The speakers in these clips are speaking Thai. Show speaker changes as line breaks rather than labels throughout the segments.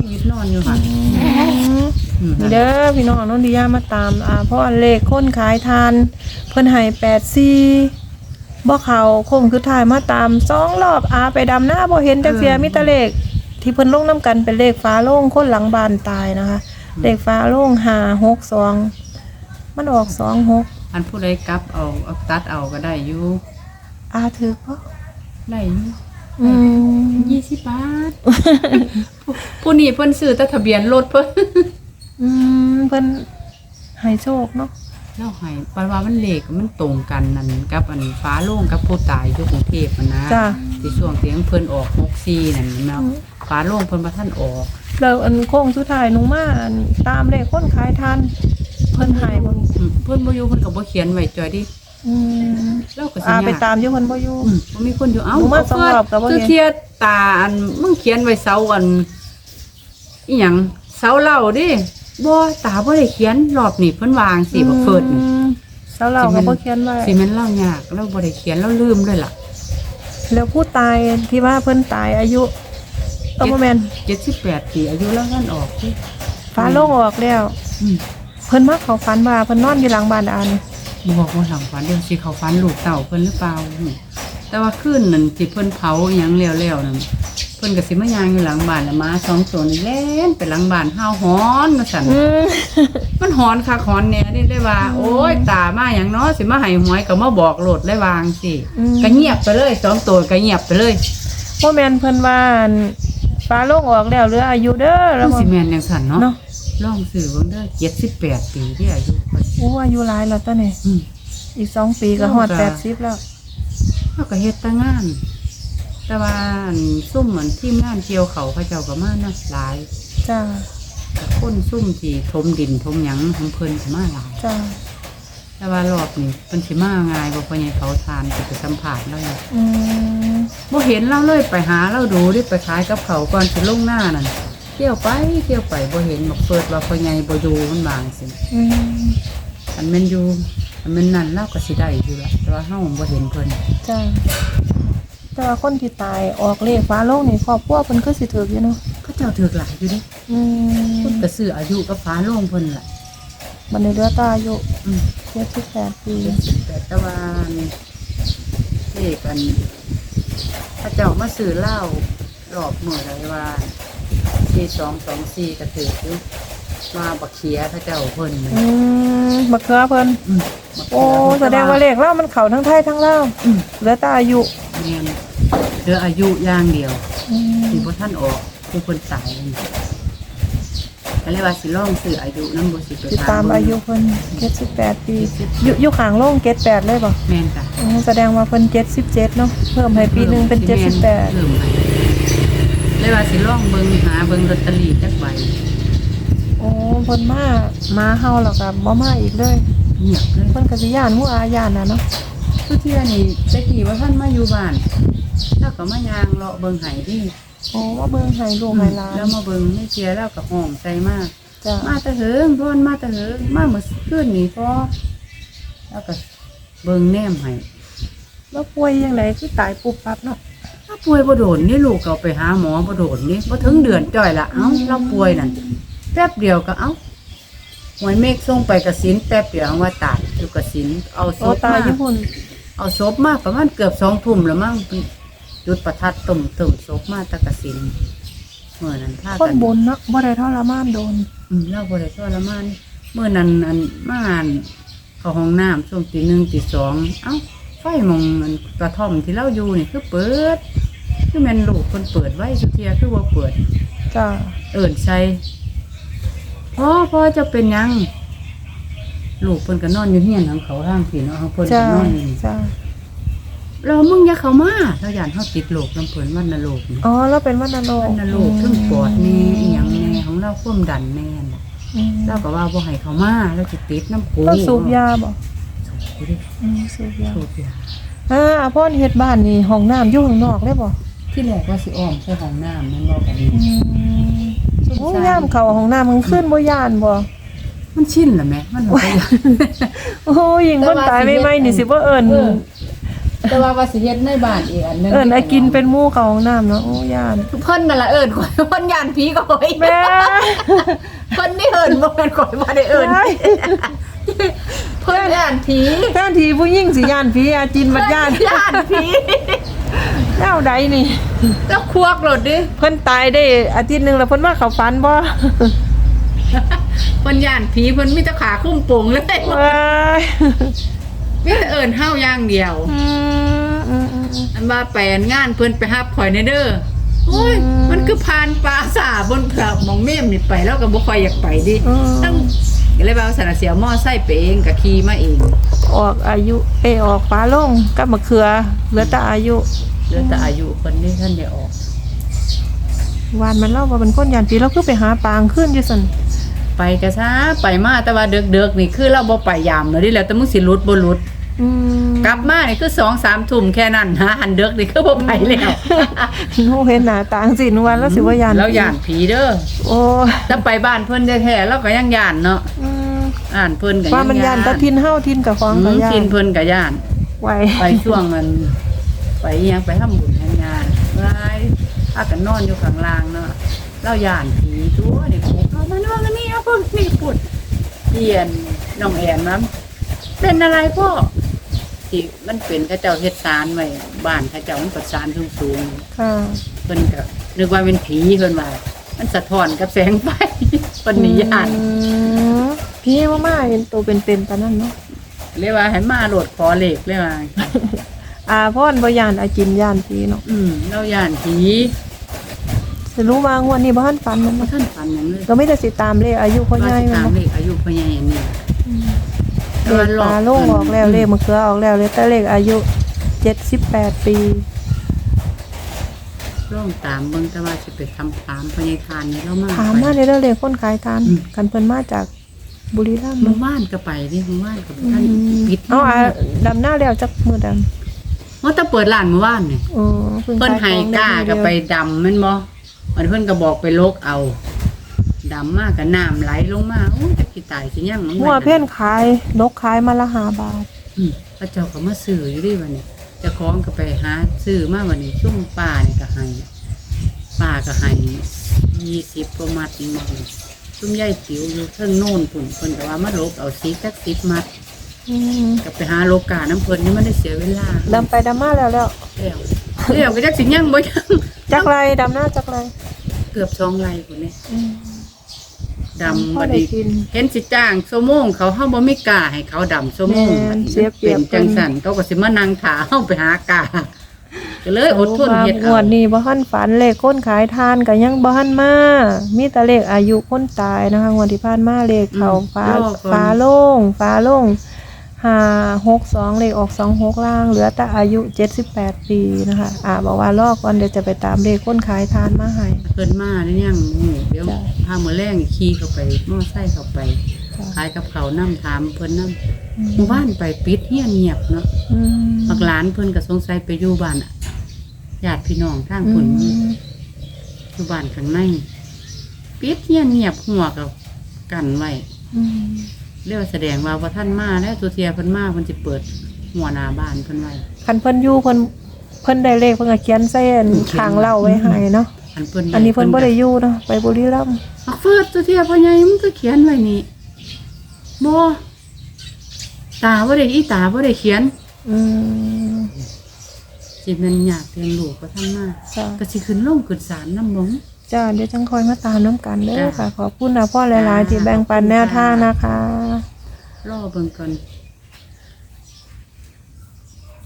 ชีวิตนอนอยู่ค่ะอืม
นี่เด้อพี่น้องน้องดิยามาตามอ่าเพราะอันเลขคนขายทาน เพิ่นให้84บ่เข้าคงคือถ่ายมาตามสองรอบอาไปดำหน้าบ่เห็นจักเสียมีแต่เลข ที่เพิ่นลงนํกันเป็นเลขฟ้าโล่งคนหลังบ้านตายนะคะ เลขฟ้าโล่ง562มันออก26
อันผู้ใดกลับเอาเอาตัดเอาก็ได้อยู่
อาถือบ่
ได้อยู่
อืม
ยี่สิบบาทผู้ผู้นี้เพิ่นซื้อแต่ทะเบียนรถเพิ่น
อืมเพิ่นให้โชคเนาะ
เล่าให้ปานว่ามันเลขมันตรงกันนั่นกับอันฟ้าโล่งกับผู้ตายอยู่กรุงเทพมันนะ
จ้ะ
ที่ช่วงเสียงเพิ่นออก64นั่นเนาะฟ้าโล่งเพิ่นบ่ทันออก
แล้วอันโค้งสุดท้ายหนูมาอันตามเลขคนขายทานเพิ่นให้บ่
อืมเพิ่นบ่อยู่เพิ่นก็บ่เขียนไว้จอยดิ
อืม
เราก็สิ
อาไป
ยาก
ตามอยู่เพิ่นบ่อยู่
อืมบ่มีคนอยู่เอ้า
หนูมาสองรอบก็บ่เห็น
คือเทียตาอันมึงเขียนไว้เสาอันอีหยังเสาเหล้าดิบ่ตาบ่ได้เขียนรอบนี้เพิ่นวางสิบ่เฟิดนี่
อืมแล้วเราก็บ่เขียนไว้
สิแม่นเล่ายากเราบ่ได้เขียนเราลืมด้วยล่ะ
แล้วผู้ตายที่ว่าเพิ่นตายอายุเออบ่แม่น
78ปีอายุแล้วท่านออกที่
ฟ้าโล่งออกแล้ว
อืม
เพิ่นมาเข้าฝันว่าเพิ่นนอนอยู่หลังบ้านอัน
บอกว่าหลังฝันเดี๋ยวสิเขาฝันลูกเต่าเพิ่นหรือเปล่าอืมแต่ว่าคืนนั้นสิเพิ่นเผาอิหยังแล้วๆนั่นเพิ่นก็สิมายางอยู่หลังบ้านแล้วหมาสองตัวนี่แล่นไปหลังบ้านห้าวหอนว่าซั่น
อืม
มันหอนคักหอนแหน่นี่เลยว่า โอ้ยตามาอย่างเนาะสิมาให้หวยก็มาบอกโลดเลยวางสิก็เงียบไปเลยสองตัวก็เงียบไปเลย
บ่แม่นเพิ่นว่าอันฟ้าโล่งออกแล้วเหลืออายุเด้อแล้
แล้วว
บ่
สิแม่นจังซั่นเนาะ
เนาะ
ลองซื้อเบิ่งเด้อ78ปีที่อายุเพิ่น
โอ้อายุหลายแล้วตอนนี้
อืม
อีกสองปีก็ฮอด
โอ้
แป
จ้ะ
ดสิบแล้ว
เฮาก็เฮ็ดแต่งาน แต่ว่าอันซุ่มเหมือนทีมงานเกี่ยวเขาเขาเจ้าก็มานะหลาย
จ้า
แต่คนซุ่มที่ถมดินถมหยังของเพิ่นก็มาหลาย
จ้า
แต่ว่ารอบนี้เพิ่นสิมาง่ายบ่เพิ่นให้เขาทานสิไปสัมภาษณ์แล้วอยู่
อืม
บ่เห็นเราเลยไปหาเราดูดิไปขายกับเขาวก่อนสิลงหน้านั่น เที่ยวไปเที่ยวไปบ่เห็นบอกเปิดว่าพ่อใหญ่บ่อยู่มันบางสิ
อืม
อันแม่นอยู่อันแม่นนั่นเราก็สิได้อยู่ละแต่ว่าเฮาบ่เห็นเพิ่น
จ้าแต่ว่าคนที่ตายออกเลขฟ้าโลกนี่ครอบครัวเพิ่นคือสิถืออยู่เนาะ
เขาเจ้าถือหลายอยู่เดิ
อืม
เพิ่นก็ซื้ออายุกับฟ้าโล่งเพิ่นล่ะ
บันในเรือตาอายุ
อืม
เจ็ดสิบแปดปี
แต่แต่ว่านี่เลขอันเขาเจ้ามาซื้อเหล้ารอบมื้อใดว่า 4224ก็ถืออยู่มาบักเขียเขาเจ้าเพิ่น
อืมบักเขือเพิ่น
อืมบักเขีย
โอ้แสดงว่าเลขเล่ามันเข้าทั้งไทยทั้งลาว
อืม
เหลือแตาอายุ
แม่นเหลืออายุอย่างเดียว
อืม
ที่บ่ท่านออกคือคนตายนี่ก็เลยว่าสิลองซื้ออายุนำบ่สิไป
ติดตาม
เบิ่ง
อายุเพิ่นเจ็ดสิบแปดปีอยู่อยู่ข้างโลงเจ็ดแปดเลยบ่
แม่นจ้ะ
อืมแสดงว่าเพิ่นเจ็ดสิบเจ็ดเนาะเพิ่มให้ปีหนึ่งเป็นเจ็ดสิบแปด
เริ่มให้ เลยว่าสิลองเบิ่งหาเบิ่งลอตเตอรี่จักใบ
โอ้เพิ่นมามาเฮาแล้วก็บ่มาอีกเลย
เงียบเลย
เพิ่นก็สิย่านหมู่อาย่านน่ะเนาะ
ทุกเที่ยนี่แต่กี้ว่าท่านมาอยู่บ้านแล้วก็มายางเลาะเบิ่งไห้ดิ
โอ้ว่าเบิ่งให้ลูกให้หลาน
แล้วมาเบิ่งไม่เสียแล้วก็ห้องใจมาก
จ้ะ
มาแตะเหิงพ่นมาแตะเหิงมาเมื่อคืนนี้พอแล้วก็เบิ่งแนมให้
แล้วป่วยยังไงคือตายปุ๊บปั๊บเนาะ
ถ้า ป่วยบ่โดนนี่ลูกก็เอาไปหาหมอบ่โดนนี่บ่ถึงเดือนจ่อยละเอ้าเราป่วยนั่นแป๊บเดียวก็เอ้าหวยเมฆส่งไปกสินแป๊บเดียวว่าตายอยู่กสินเอาศ
โอ้
พ
ตาย
มา
ญี่ปุ่น
เอาศพมาประมาณเกือบสองทุ่มแล้วมั้งจุดประทัดตุ่มตุ่มศพมาตะกสินเมื่อนั้นท่า
คน
กัน
บุญเนาะบ่ได้ทรมานโดน
อืมเล่าบ่ได้ทรมานเมื่อนั้นอันมาอ่านเข้าห้องน้ำช่วงตีหนึ่งตีสองเอ้าไฟมองอันกระท่อมที่เราอยู่นี่คือเปิด คือแม่นลูกคนเปิดไว้สุเทียคือว่าเปิด
จ้ะ
เอิ่นใส่พ่อพ่อจะเป็นหยัง ลูกเพิ่นก็นอนอยู่เฮียนของเขาทางผีเนาะของเพิ่น
จ้ะ
ก็นอนอยู่นี่
จ้ะ
เรามึงอย่าเข้ามาเราอยานเฮาติดโรคน้ำเพิ่นวันนโรคนี่
อ๋อแล้วเป็นวันนโร
วันนโรคทั้งปอดแน่อีหยังแน่ของเราความดันแน่น่ะ
อืม
เราก็ว่าบ่ให้เข้ามาเราจะติดน้ำปู
ต้องสูบยาบ่
สูบดิ
อืมสูบยา
สูบยา
อ่าพ่อเฮ็ดบ้านนี่ห้องน้ำอยู่ข้างนอกได้บ่
ที่แรกว่าสิอ้อมใส่ห้องน้ำแม่นบ่กัน
อืมโอ้ยามเข้าห้องน้ำมันขึ้นบ่ย่านบ่
มันชินล่ะแม่มันบ่ได้
โอ้ยยิงคนตายไม่ไม่นี่สิบ่เอิ้น
เออแต่ว่าว่าสิเฮ็ดในบ้านอีกอันหนึง
เอิ้นไอ้กินเป็นหมู่เข้าห้องน้ำเนาะโอ้ย่าน
เพิ่นนั่นล่ะเอิ้นข่อยเพิ่นย่านผีก็ข่อย
แม่
เพิ่นนี่เอิ้นบ่แม่นข่อยบ่ได้เอิ้นเพิ่นย่านผี
แทนที่ผู้หญิงสิย่านผีอาจินบัดย่าน
ย่านผี
แนวใดนี่
แล้วควักโลดดิ
เพิ่นตายได้อาทิตย์หนึงแล้วเพิ่นมาเข้าฝันบ่
เพิ่นย่านผีเพิ่นมีแต่ขาคุ้มโป่งเลย
ว้าย
มีแต่เอิ้นเฮาอย่างเดียว
อืมอืมอืม
อันว่าไปอันงานเพิ่นไปฮับข่อยในเด้อโอ้ย
อืม
มันคือผ่านป่าสาบนเผือกหมองเมมนี่ไปแล้วก็บ่ค่อยอยากไปดิ
อืม
ตั้งก็เลยว่าสารเสียวมอไซค์ไปเองก็ขี่มาเอง
ออกอายุเอยออกฟ้าลงกับมะเขือเหลือแต่อายุ
เหลือแต่อายุเพิ่นนี่ท่านได้ออก
วานมันเล่าว่าเป็นคนยานปีแล้วคือไปหาปางขึ้นอยู่สัน
ไปก็ซะไปมาแต่ว่าเด็กๆนี่คือเราบ่ไปยามเลยดิแล้วแต่มึงสิหลุดบ่หลุด
อืม
กลับมานี่คือ2 3ทุ่มแค่นั้นหาหันเด็กนี่คือบ่ไปแล้ว
หนูเห็นหน้าตางสิหนูวันแล้วสิว่ายาน
แล้วย่านผีเด้อ
โอ้
ถ้าไปบ้านเพิ่นแท้ๆเราก็ยังย่านเนาะ
อืม
อ่านเพิ่นก็ยัง
ว่ามันยานแตะทินเฮาทินกับของ
อื
กับ
ม
ยา
กิ
น
นเพิ่นก็ย่าน
ไหว
ไปช่วงมัน ไปอิหยังไปทำบุญทำงานไปอากันนอนอยู่ข้างล่างเนาะเล่าย่านผีตัวนี่ผมเอามานอนกันนี่เอาพุ่นนี่ปุ่นเปลี่ยนน้องแอนมั้งเป็นอะไรพ่อที่มันเป็นเข้าเจ้าเฮ็ดสารไว้บ้านเข้าเจ้ามันประสานสูงสูง
ค่ะ
ๆเพิ่นก็นึกว่าเป็นผีเพิ่นว่ามันสะท้อนกับแสงไฟเพิ่นนี่ย่าน
อืมพี่ว่ามาเห็นตัวเป็นๆปานนั้นเนาะ
เรียกว่าให้มาโหลดขอเลขเรียกว่า
อาพ่อนบ่ยานอาจินยานพี่เนาะ
อืมเราย่านผี
สิรู้ว่างวดนี้บ่ทันฝันมัน
บ่
บ่
ท่านฝันหยังเลย
ก็ไม่ได้สิตามเลขอายุพ่อใหญ่
ว่าสิ
มัน
ตาม
บ่
เลขอายุพ่อใหญ่อันนี้
เลขตาโล่งออกแล้วเลขมะเขือออกแล้วเลขแต่เลขอายุ 78 ปี
ล่องตามเบิ่งแต่ว่าสิไปทำถามพ่อใหญ่ทานนี่เรามา
ถามมาในเรื่องเลขคนขายทานกันเพิ่นมาจากบุรีรัมย์
หมู่
เนาะ
บ้านก็ไปนี่หมู่บ้านก็ไปท่านปิด
เอาอะดำหน้าแล้วจักมือด
ว่าแต่เปิดร้านเมื่อวานนี่ำ
อ๋อเพิ่น
เพิ่น
ขาย
ให้
ของ
กล้า
ได้
ก็
มื้อ
ไป
เดียว
ดำแม่นบ่มันเพิ่นก็บอกไปโลกเอาดำมากก็น้ำไหลลงมาโอ้ยจักสิตายสิยังมัน
หัวเพ่นขายนกขายมาละห้าบาท
อืมพระเจ้าก็มาซื้ออยู่ดิวันนี้เจ้าของก็ไปหาซื้อมาวันนี้ซุ่มป้านี่ก็ให้ป้าก็ให้20กว่ามัดนี่มาซุ่มใหญ่ติ๋วอยู่เทิงโน่นพุ่นเพิ่นก็ว่ามาลบเอาสิจัก10มัด
อืม
ก็ไปหาโลกาน้ำเพิ่นนี่มันได้เสียเวลา
ดำไปดำมาแล้วแล้ว
แล้วแล้วก็จักสิยังบ่ยัง
จักไรดำหน้าจักไร
เกือบสองไร่พุ่นนี่
อืม
ดำ
พอ
บัด
ได้
นี้
กิน
เห็นสิจ้างชั่วโมงเขาเฮาบ่มีกาให้เขาดำชั่วโมง
แม่นเสียเปรี
เป็
ยบ
นจังสั่นเขาก็สิมานั่งถาเฮาไปหากาก็เลยอดทนเฮ็ด
ง
เอา
วดนี้บ่ทันฝันเลขคนขายทานก็ยังบ่ทันมา มีแต่เลขอายุคนตายนะคะงวดที่ผ่านมาเลขเขาฟ้าฟ้าโล่งฟ้าโล่ง ห้าหกสองเลขออกสองหกล่าง เหลือแต่อายุเจ็ดสิบแปดปีนะคะ อ่าบอกว่ารอก่อนเดี๋ยวจะไปตามเลขคนขายทานมาให้
เพิ่นมานี่ยังหมู่เดี๋ยว
จ้ะ
พามื้อแรงขี่เข้าไปมอไซค์เข้าไป
จ้ะ
ขายกับเขาวนํถามเพิ่นนํหมู่บ้านไปปิดเฮียนเงียบเนาะ
อืม
บักหลานเพิ่นก็สงสัยไปอยู่บ้านอะญาติพี่น้องทาง
อื
เพิ่น
ม
อยู่บ้านข้างในปิดเงียบเงียบหัวกับกันไว้
อืม
เรียกว่าแสดงว่าว่าท่านมาแล้วตัวเทียเพิ่นมาเพิ่นสิเปิดหัวหน้าบ้านเพิ่นไว้
คันเพิ่นอยู่เพิ่นเพิ่นได้เลขเพิ่นก็เขียนใส่อันข้างเล่าไว้ให้เนาะ
อันเพิ่น
อันนี้เพิ่นบ่ได้อยู่เนาะไปบุรีรัมย์
อักเฟิดตัวเทียพ่อใหญ่มันก็เขียนไว้นี่บ่ตาบ่ได้อีตาบ่ได้เขียน
อืม
สิแม่นยากเลี้ยงลูกก็ท่านมา
จ้า
ก็สิขึ้นลงขึ้นศาลนำบ่ง
จ้าเดี๋ยวจังคอยมาตามน้ำกันเด้อ
จ้ะ
ค่ะ ขอบคุณนะพ่อหลาย ๆ ที่แบ่งปันแนวทางนะคะ
รอเบิ่งก่อน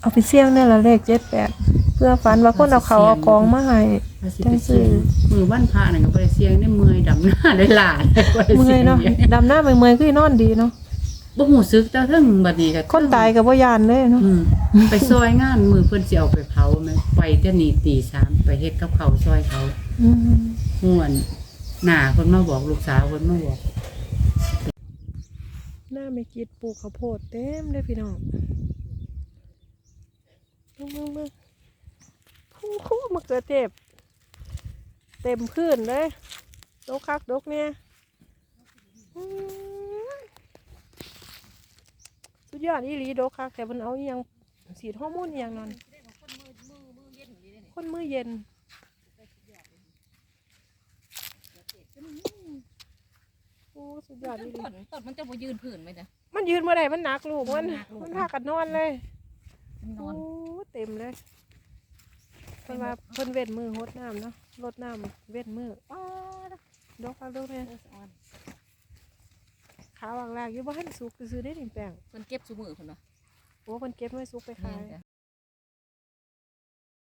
เอาไปเสี่ยงเนี่ยละเลขเจ็ดแปดเพื่อฝันว่าคนเอาเขาวเอาของมาให้
ว่าสิ
จั
ไป
งซื้
เสี่ย
อ
งมือวันพระนั่นก็บ่ได้เสี่ยงได้เมื่อยดำหน้าได้หลายบ่ได้
เมื่
สี่
อย
ง
เนาะดำหน้าไปเมื่อยคือนอนดีเนาะ
บ่หูซึกแต่เทิงบัดนี้ก็
คนตายกับว่ยานเลยเนาะ
อืมไปซอยงานมือเพิ่นสิเอาไปเผาแม่ไปแต่นี่ตีสามไปเฮ็ดกับเขาวซอยเขา
อื ม่
วนหน้าเพิ่นมาบอกลูกสาวเพิ่นมาบอก
หน้าไม่กิดปลูกข้าวโพดเต็มเลยพี่น้องมึงมึงมึงคู่คู่มะเขือเทศเต็มพื้นเลยดกคักดกเนี่ยสุดยอดอีหลีดกคักแต่มันเอาอยังฉีดฮอร์โมนอหย่างนั้น
คนมือมือมือเย็นอยู่นี่เลย
คนมือเย็นโอ้ สุดยอด
ต้
ดี
นต้นต้นมันจะมายืนผื่นไหมจ๊ะ
มันยืนเมื่อใดมันหนักลูกมัน
มันหนักลูก
มันพากันนอนเลย
มันน
โอ้
อน
เต็มเลยเพิ่นว่าเพิ่นเว้นมือหดน้ำเนาะลดน้ำเว้นมือ
ป้าด
ดอกเอาลูกเนี่ย
เออสะออน
ขาวางแรกอยู่บ่ให้สุกซื้อได้ถึงแป้ง
เพิ่นเก็บซุมือเพิ่นว่า
โอ้เพิ่นเก็บไว้สุกไป
แม่
ขาย
นจ้ะ